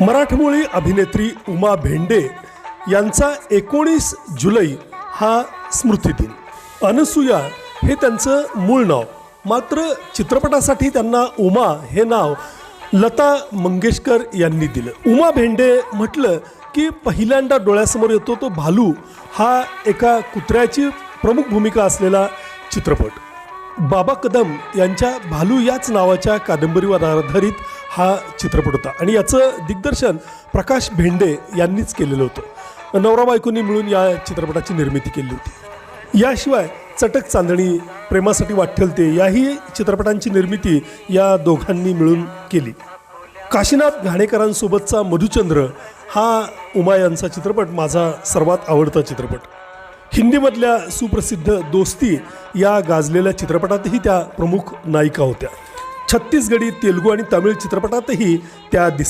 मराठमोळी अभिनेत्री उमा भेंडे यांचा एकोणीस जुलै हा स्मृतिदिन. अनसुया हे त्यांचं मूळ नाव. मात्र चित्रपटासाठी त्यांना उमा हे नाव लता मंगेशकर यांनी दिलं. उमा भेंडे म्हटलं की पहिल्यांदा डोळ्यासमोर येतो तो भालू हा एका कुत्र्याची प्रमुख भूमिका असलेला चित्रपट. बाबा कदम यांच्या भालू याच नावाच्या कादंबरीवर आधारित हा चित्रपट होता. आणि याचं दिग्दर्शन प्रकाश भेंडे यांनीच केलेलं होतं. नवरा बायकोनी मिळून या चित्रपटाची निर्मिती केली होती. याशिवाय चटक चांदणी प्रेमासाठी वाटठलते याही चित्रपटांची निर्मिती या दोघांनी मिळून केली. काशीनाथ घाणेकरांसोबतचा मधुचंद्र हा उमा यांचा चित्रपट माझा सर्वात आवडता चित्रपट. हिंदीमधल्या सुप्रसिद्ध दोस्ती या गाजलेल्या चित्रपटातही त्या प्रमुख नायिका होत्या. छत्तीसगडी तेलुगू आणि तमिळ चित्रपटातही त्या दिसल्या.